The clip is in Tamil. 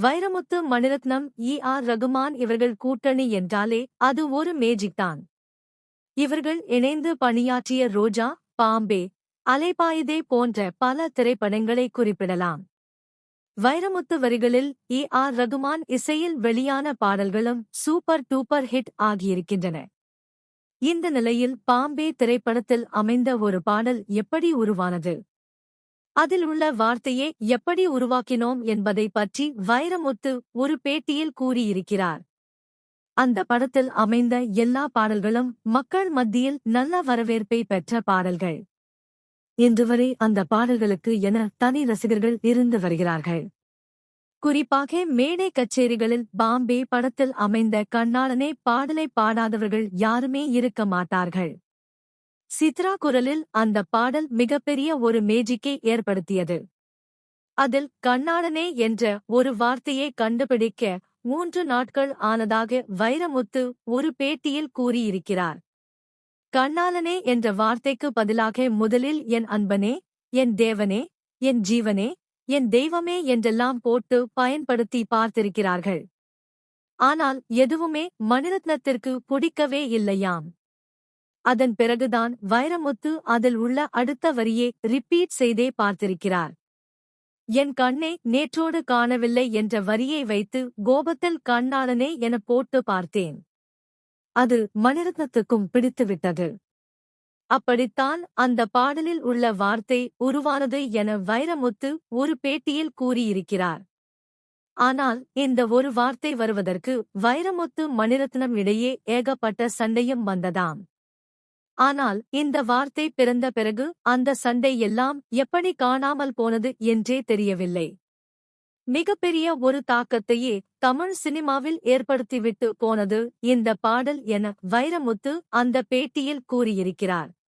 வைரமுத்து மணிரத்னம் இ ஆர் ரகுமான் இவர்கள் கூட்டணி என்றாலே அது ஒரு மேஜிக் தான். இவர்கள் இணைந்து பணியாற்றிய ரோஜா பாம்பே அலைபாயுதே போன்ற பல திரைப்படங்களை குறிப்பிடலாம். வைரமுத்து வரிகளில் இ ஆர் ரகுமான் இசையில் வெளியான பாடல்களும் சூப்பர் டூப்பர் ஹிட் ஆகியிருக்கின்றன. இந்த நிலையில் பாம்பே திரைப்படத்தில் அமைந்த ஒரு பாடல் எப்படி உருவானது? அதில் உள்ள வார்த்தையை எப்படி உருவாக்கினோம் என்பதை பற்றி வைரமுத்து ஒரு பேட்டியில் கூறியிருக்கிறார். அந்த படத்தில் அமைந்த எல்லா பாடல்களும் மக்கள் மத்தியில் நல்ல வரவேற்பை பெற்ற பாடல்கள். இன்று வரை அந்த பாடல்களுக்கு என தனி ரசிகர்கள் இருந்து வருகிறார்கள். குறிப்பாக மேடை கச்சேரிகளில் பாம்பே படத்தில் அமைந்த கண்ணாளனே பாடலை பாடாதவர்கள் யாருமே இருக்க மாட்டார்கள். சித்ரா குரலில் அந்த பாடல் மிகப்பெரிய ஒரு மேஜிக்கை ஏற்படுத்தியது. அதில் கண்ணாளனே என்ற ஒரு வார்த்தையை கண்டுபிடிக்க மூன்று நாட்கள் ஆனதாக வைரமுத்து ஒரு பேட்டியில் கூறியிருக்கிறார். கண்ணாளனே என்ற வார்த்தைக்கு பதிலாக முதலில் என் அன்பனே என் தேவனே என் ஜீவனே என் தெய்வமே என்றெல்லாம் போட்டு பயன்படுத்தி பார்த்திருக்கிறார்கள். ஆனால் எதுவுமே மணிரத்னத்திற்கு பிடிக்கவே இல்லையாம். அதன் பிறகுதான் வைரமுத்து அதில் உள்ள அடுத்த வரியே ரிப்பீட் செய்தே பார்த்திருக்கிறார். என் கண்ணை நேற்றோடு காணவில்லை என்ற வரியை வைத்து கோபத்தில் கண்ணாளனே என போட்டு பார்த்தேன். அது மணிரத்னத்துக்கும் பிடித்துவிட்டது. அப்படித்தான் அந்த பாடலில் உள்ள வார்த்தை உருவானது என வைரமுத்து ஒரு பேட்டியில் கூறியிருக்கிறார். ஆனால் இந்த ஒரு வார்த்தை வருவதற்கு வைரமுத்து மணிரத்னம் இடையே ஏகப்பட்ட சண்டையும் வந்ததாம். ஆனால் இந்த வார்த்தை பிறந்த பிறகு அந்த சண்டை எல்லாம் எப்படி காணாமல் போனது என்றே தெரியவில்லை. மிகப்பெரிய ஒரு தாக்கத்தையே தமிழ் சினிமாவில் ஏற்படுத்திவிட்டு போனது இந்த பாடல் என வைரமுத்து அந்த பேட்டியில் கூறியிருக்கிறார்.